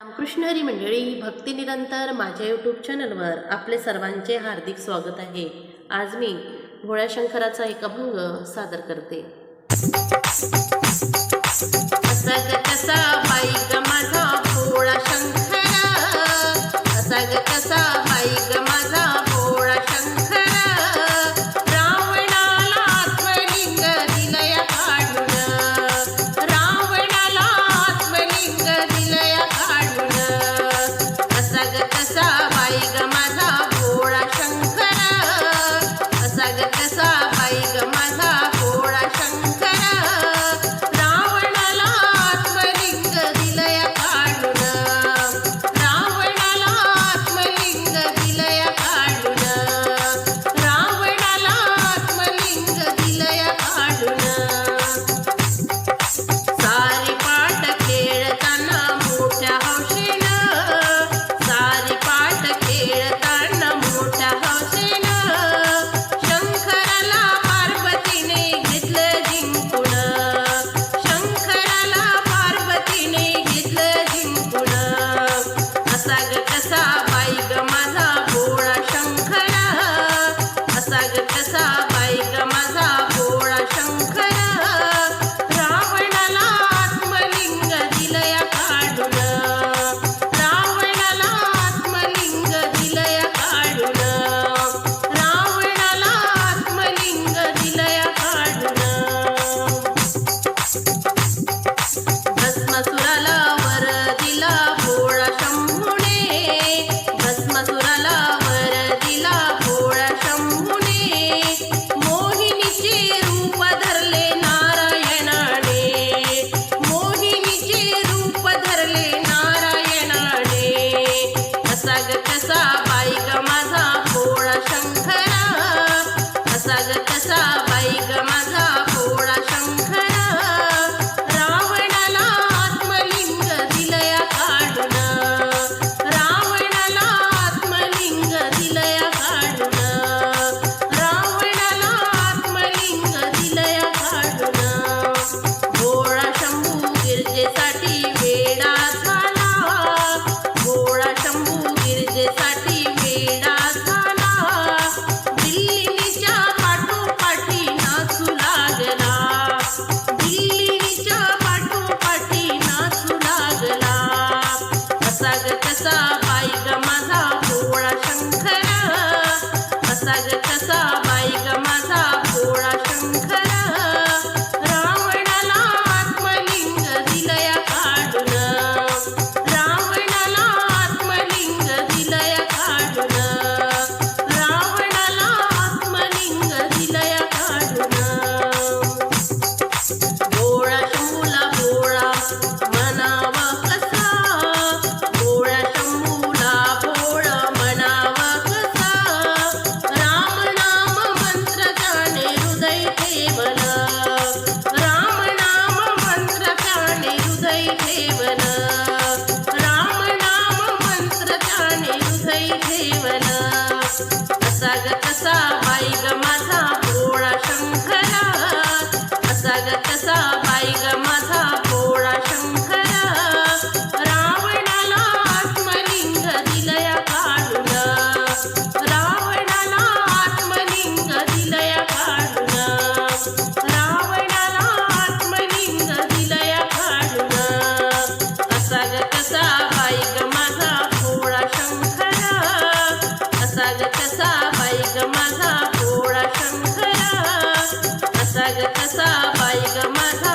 रामकृष्णरी मंडळी भक्ती निरंतर माझ्या यूट्यूब चॅनलवर आपले सर्वांचे हार्दिक स्वागत आहे. आज मी भोळ्या शंकराचा एक अभंग सादर करते. असा माझा भोळा शंकर. असा कसा पैसा पाई कमा हृदय ठेवन. राम नाम मंत्र त्याने हृदय ठेवन. असा बाईग माझा पोळा शंकरा. असा गसा तसा बाईग माझा